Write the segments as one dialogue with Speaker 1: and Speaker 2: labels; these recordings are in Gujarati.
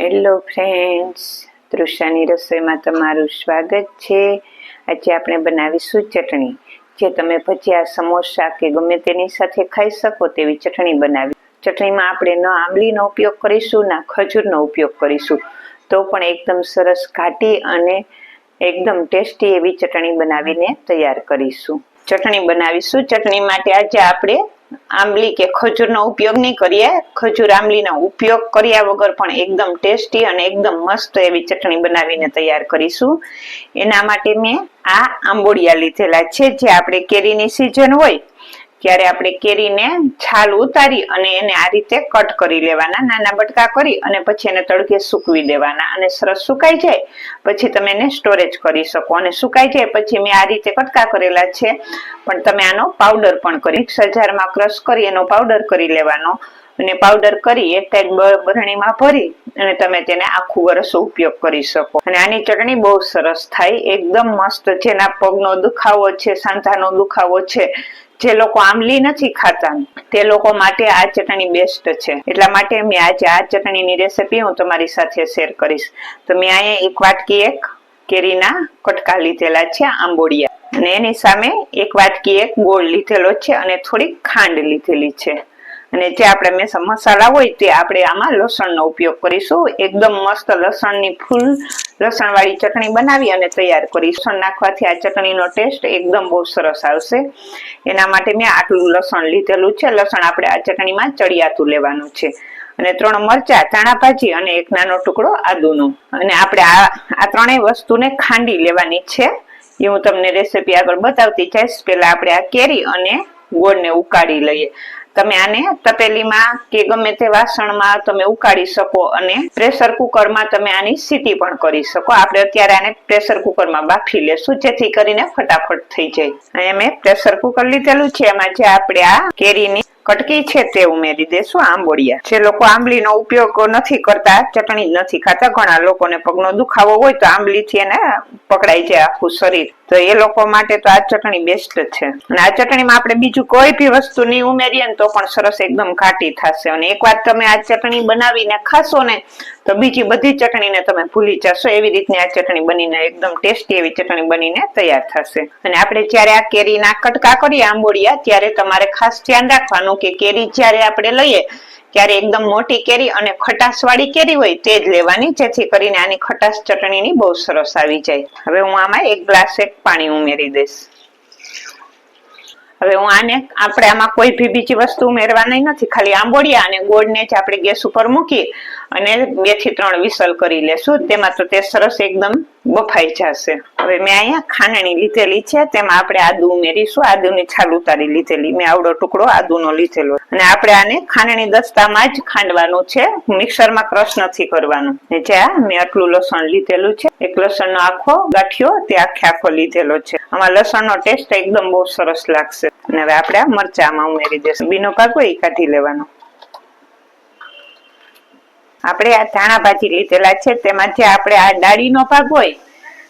Speaker 1: હેલો ફ્રેન્ડ્સ તૃષાની રસોઈમાં તમારું સ્વાગત છે. આજે આપણે બનાવીશું ચટણી. જે તમે ભજીયા, સમોસા કે ગમે તેની સાથે ખાઈ શકો તેવી ચટણી બનાવી. ચટણીમાં આપણે ન આંબલીનો ઉપયોગ કરીશું, ના ખજૂરનો ઉપયોગ કરીશું. તો પણ એકદમ સરસ, ઘાટી અને એકદમ ટેસ્ટી એવી ચટણી બનાવીને તૈયાર કરીશું. ચટણી બનાવીશું. ચટણી માટે આજે આપણે આંબલી કે ખજૂરનો ઉપયોગ નહીં કરીએ. ખજૂર આંબલીનો ઉપયોગ કર્યા વગર પણ એકદમ ટેસ્ટી અને એકદમ મસ્ત એવી ચટણી બનાવીને તૈયાર કરીશું. એના માટે મેં આ આંબોડિયા લીધેલા છે, જે આપણે કેરીની સિઝન હોય ત્યારે આપણે કેરીને છાલ ઉતારી અને એને આ રીતે કટ કરી લેવાના, નાના બટકા કરી અને પછી એને તડકે સૂકવી દેવાના અને સરસ સુકાઈ જાય. પછી તમે એને સ્ટોરેજ કરી શકો અને સુકાઈ જાય પછી મેં આ રીતે કટકા કરેલા છે. પણ તમે આનો પાવડર પણ કરી સજારમાં ક્રશ કરી એનો પાવડર કરી લેવાનો અને પાવડર કરી એક ટાઈપ બરણીમાં ભરી અને તમે તેને આખું વર્ષ ઉપયોગ કરી શકો. અને આની ચટણી બહુ સરસ થાય, એકદમ મસ્ત જેના પગનો દુખાવો છે, સાંધાનો દુખાવો છે. જે લોકો આમલી નથી ખાતા, તે લોકો માટે આ ચટણી બેસ્ટ છે. એટલા માટે મેં આજે આ ચટણીની રેસીપી હું તમારી સાથે શેર કરીશ. તો મેં અહીંયા એક વાટકી એક કેરીના કટકા લીધેલા છે આંબોડિયા. અને એની સામે એક વાટકી એક ગોળ લીધેલો છે અને થોડીક ખાંડ લીધેલી છે. અને જે આપણે મેં મસાલા હોય તે આપણે આમાં લસણનો ઉપયોગ કરીશું. એકદમ મસ્ત લસણની ફૂલ લસણ વાળી ચટણી બનાવી અને તૈયાર કરી. લસણ નાખવાથી આ ચટણીનો ટેસ્ટ એકદમ બહુ સરસ આવશે. એના માટે મેં આટલું લસણ લીધેલું છે. લસણ આપણે આ ચટણીમાં ચડિયાતું લેવાનું છે. અને ત્રણ મરચા, ધાણા ભાજી અને એક નાનો ટુકડો આદુનો. અને આપણે આ આ ત્રણેય વસ્તુને ખાંડી લેવાની છે. એ હું તમને રેસીપી આગળ બતાવતી જઈશ. પહેલા આપણે આ કેરી અને ગોળને ઉકાળી લઈએ. તમે આને તપેલીમાં કે ગમે તે વાસણમાં તમે ઉકાળી શકો અને પ્રેશર કુકરમાં તમે આની સીટી પણ કરી શકો. આપણે અત્યારે આને પ્રેશર કુકરમાં બાફી લેશું, જેથી કરીને ફટાફટ થઈ જાય. અહીંયા મેં પ્રેશર કુકર લીધેલું છે. એમાં જે આપણે આ કેરીની કટકી છે તે ઉમેરી દેશું આંબોડિયા. જે લોકો આંબલીનો ઉપયોગ નથી કરતા, ચટણી નથી ખાતા, ઘણા લોકોને પગનો દુખાવો હોય તો આંબલીથી એને પકડાઈ જાય આખું શરીર. તો એ લોકો માટે તો આ ચટણી બેસ્ટ છે. અને આ ચટણીમાં આપણે બીજું કોઈ બી વસ્તુ નહીં ઉમેરીએ ને તો પણ સરસ એકદમ ઘાટી થશે. અને એકવાર તમે આ ચટણી બનાવીને ખાશો ને તો બીજી બધી ચટણીને તમે ભૂલી જશો. એવી રીતની આ ચટણી બનીને એકદમ ટેસ્ટી એવી ચટણી બનીને તૈયાર થશે. અને આપણે જ્યારે આ કેરીના કટકા કરીએ આંબોડિયા ત્યારે તમારે ખાસ ધ્યાન રાખવાનું કે કેરી જ્યારે આપણે લઈએ, ત્યારે એકદમ મોટી કેરી અને ખટાશ વાળી કેરી હોય તે જ લેવાની, જેથી કરીને આની ખટાશ ચટણીની બહુ સરસ આવી જાય. હવે હું આમાં એક ગ્લાસ એક પાણી ઉમેરી દઈશ. હવે હું આને આપણે આમાં કોઈ ભી બીજી વસ્તુ ઉમેરવાની નથી, ખાલી આંબોડિયા અને ગોળને જ આપણે ગેસ ઉપર મૂકી અને બેથી ત્રણ વિસલ કરી લેશું. તેમાં તો તે સરસ એકદમ બફાઈ જશે. હવે મેં અહીંયા ખાંડણી લીધેલી છે, તેમાં આપણે આદુ ઉમેરીશું. આદુની છાલ ઉતારી લીધેલી. મેં આવડો ટુકડો આદુનો લીધેલો. અને આપણે આને ખાંડણી દસ્તામાં જ ખાંડવાનું છે. મિક્સરમાં ક્રશ નથી કરવાનું. જે આ મેં આટલું લસણ લીધેલું છે, એક લસણનો આખો ગાંઠિયો, તે આખે આખો લીધેલો છે. આમાં લસણનો ટેસ્ટ એકદમ બહુ સરસ લાગશે. અને હવે આપણે આ મરચામાં ઉમેરી દઈશું. બીનો પાક હોય એ કાઢી લેવાનો. આપણે આ ધાણા ભાજી લીધેલા છે તેમાં આપણે આ ડાળીનો ભાગ હોય,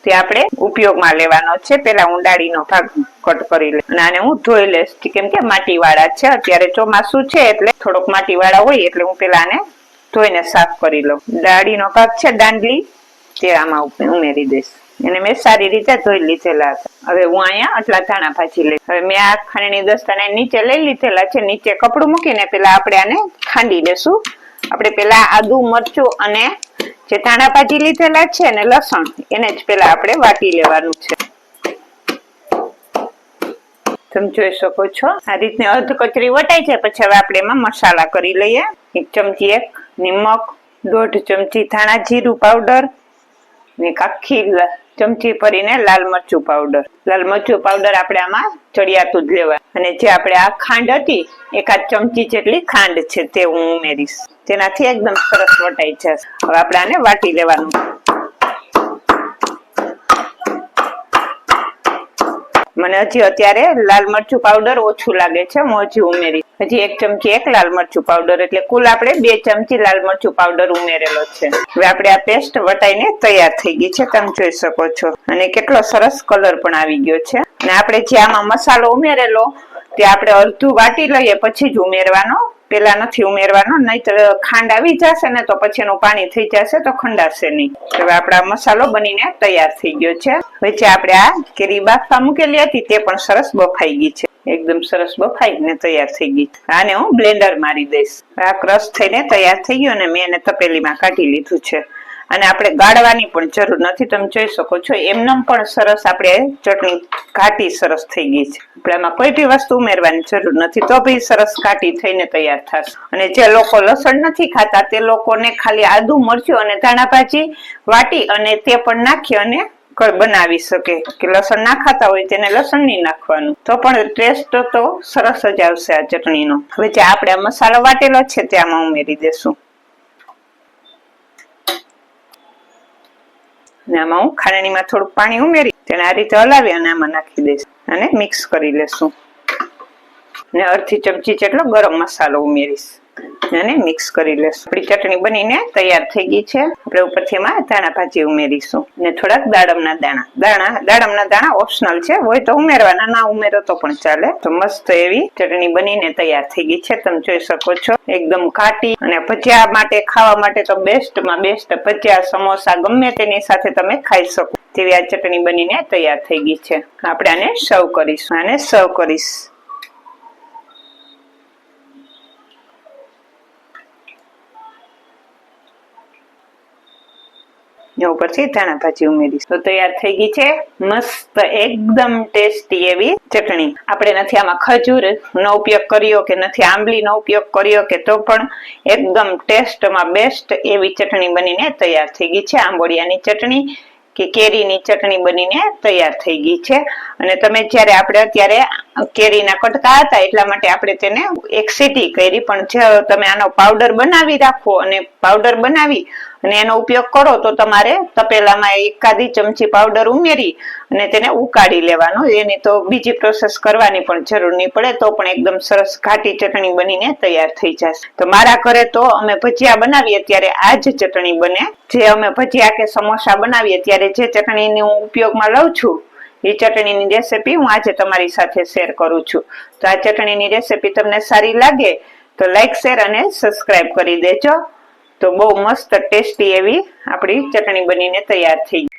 Speaker 1: તે આપણે ઉપયોગમાં લેવાનો છે. પેલા હું ડાળીનો ભાગ કટ કરી લે અને આને હું ધોઈ લઈશ. કેમ કે માટી વાળા છે, અત્યારે ચોમાસું છે એટલે થોડોક માટી વાળા હોય એટલે હું પેલા આને ધોઈને સાફ કરી લઉં. ડાળીનો ભાગ છે, દાંડલી, તે આમાં ઉમેરી દઈશ. એને મેં સારી રીતે ધોઈ લીધેલા હતા. હવે હું અહીંયા આટલા ધાણા ભાજી લઈશ. હવે મેં આ ખાંડણી દસ્તાને નીચે લઈ લીધેલા છે, નીચે કપડું મૂકીને પેલા આપણે આને ખાંડી લેશું. આપણે પેલા આદુ, મરચું અને જે ધાણા ભાજી લીધેલા છે ને લસણ, એને જ પેલા આપણે વાટી લેવાનું છે. તમે જોઈ શકો છો, આ રીતની અર્ધ કચરી વટાઈ છે પછી હવે આપણે એમાં મસાલા કરી લઈએ. એક ચમચી એક નિમક, દોઢ ચમચી ધાણા જીરું પાવડર ને આખી ચમચી ભરીને લાલ મરચું પાવડર લાલ મરચું પાવડર આપણે આમાં ચડિયાતું જ લેવા અને જે આપણે આ ખાંડ હતી, એકાદ ચમચી જેટલી ખાંડ છે તે હું ઉમેરીશ. તેનાથી એકદમ સરસ વટાઈ છે. હવે આપણે આને વાટી લેવાનું. મને હજી અત્યારે લાલ મરચું પાવડર ઓછું લાગે છે, હું હજી ઉમેરી હજી એક ચમચી એક લાલ મરચું પાવડર એટલે કુલ આપણે બે ચમચી લાલ મરચું પાવડર ઉમેરેલો છે. હવે આપણે આ પેસ્ટ વટાઈને તૈયાર થઈ ગઈ છે, તમે જોઈ શકો છો. અને કેટલો સરસ કલર પણ આવી ગયો છે. અને આપણે જે આમાં મસાલો ઉમેરેલો, તે આપણે અડધું વાટી લઈએ, પછી જ ઉમેરવાનો. પેલા નથી ઉમેરવાનો, નહીતર ખાંડ આવી જશે ને તો પછી એનું પાણી થઈ જશે, તો ખંડાશે નહીં. હવે આપણા મસાલો બનીને તૈયાર થઈ ગયો છે. વચ્ચે આપણે આ કેરી બાફવા મૂકેલી હતી, તે પણ સરસ બફાઈ ગઈ છે. એકદમ સરસ બફાઈને તૈયાર થઈ ગઈ. આને હું બ્લેન્ડર મારી દઈશ. આ ક્રશ થઈને તૈયાર થઈ ગયું અને મેં એને તપેલીમાં કાઢી લીધું છે. અને આપણે ગાળવાની પણ જરૂર નથી, તમે જોઈ શકો છો. એમનેમ પણ સરસ આપણે ચટણી ઘાટી સરસ થઈ ગઈ છે. આપણે આમાં કોઈ બી વસ્તુ ઉમેરવાની જરૂર નથી, તો બી સરસ ઘાટી થઈને તૈયાર થશે. અને જે લોકો લસણ નથી ખાતા, તે લોકોને ખાલી આદુ, મરચું અને ધાણા ભાજી વાટી અને તે પણ નાખી અને કઈ બનાવી શકે કે લસણ ના ખાતા હોય તેને લસણ નહીં નાખવાનું. તો પણ ટેસ્ટ તો સરસ જ આવશે આ ચટણીનો. હવે જે આપણે મસાલો વાટેલો છે તે આમાં ઉમેરી દેશું. આમાં હું ખાંડણીમાં થોડુંક પાણી ઉમેરી તેને આ રીતે હલાવી અને આમાં નાખી દઈશ અને મિક્સ કરી લેશું. ને અડધી ચમચી જેટલો ગરમ મસાલો ઉમેરીશ. અને મિક્સ કરી લેશું. આપણી ચટણી બનીને તૈયાર થઈ ગઈ છે. આપણે ઉપરથી એમાં ધાણા ભાજી ઉમેરીશું. ને થોડાક દાડમના દાણા. દાણા, દાડમના દાણા ઓપ્શનલ છે. હોય તો ઉમેરવાના, ના ઉમેરો તો પણ ચાલે. તો મસ્ત એવી ચટણી બનીને તૈયાર થઈ ગઈ છે. તમે જોઈ શકો છો. એકદમ ઘાટી. અને ભજીયા માટે, ખાવા માટે તો બેસ્ટમાં બેસ્ટ ભજીયા, સમોસા, ગમે તેની સાથે તમે ખાઈ શકો. તેવી આ ચટણી બનીને તૈયાર થઈ ગઈ છે. આપણે આને સર્વ કરીશું. આને સર્વ કરીશ ને ઉપરથી ધાણા ભાજી ઉમેરીશ. તો તૈયાર થઈ ગઈ છે. મસ્ત એકદમ ટેસ્ટી એવી ચટણી. આપણે નથી આમાં ખજૂર નો ઉપયોગ કર્યો કે નથી આંબલી નો ઉપયોગ કર્યો કે તો પણ એકદમ ટેસ્ટમાં બેસ્ટ એવી ચટણી બનીને તૈયાર થઈ ગઈ છે. આંબોડિયાની ચટણી કે કેરીની ચટણી બનીને તૈયાર થઈ ગઈ છે. અને તમે જ્યારે આપણે અત્યારે કેરીના કટકા હતા, એટલા માટે આપણે તેને એક સીટી કરી. પણ જે તમે આનો પાવડર બનાવી રાખો અને પાવડર બનાવી અને એનો ઉપયોગ કરો, તો તમારે તપેલામાં એકાદી ચમચી પાવડર ઉમેરી અને તેને ઉકાળી લેવાનો. એની તો બીજી પ્રોસેસ કરવાની પણ જરૂર નહીં પડે, તો પણ એકદમ સરસ ઘાટી ચટણી બનીને તૈયાર થઈ જશે. તો મારા ઘરે તો અમે ભજીયા બનાવીએ ત્યારે આ જ ચટણી બને. જે અમે ભજીયા કે સમોસા બનાવીએ ત્યારે જે ચટણીની હું ઉપયોગમાં લઉં છું એ ચટણીની રેસીપી હું આજે તમારી સાથે શેર કરું છું. તો આ ચટણીની રેસીપી તમને સારી લાગે તો લાઈક, શેર અને સબસ્ક્રાઇબ કરી દેજો. તો બહુ મસ્ત ટેસ્ટી એવી આપણી ચટણી બનીને તૈયાર થઈ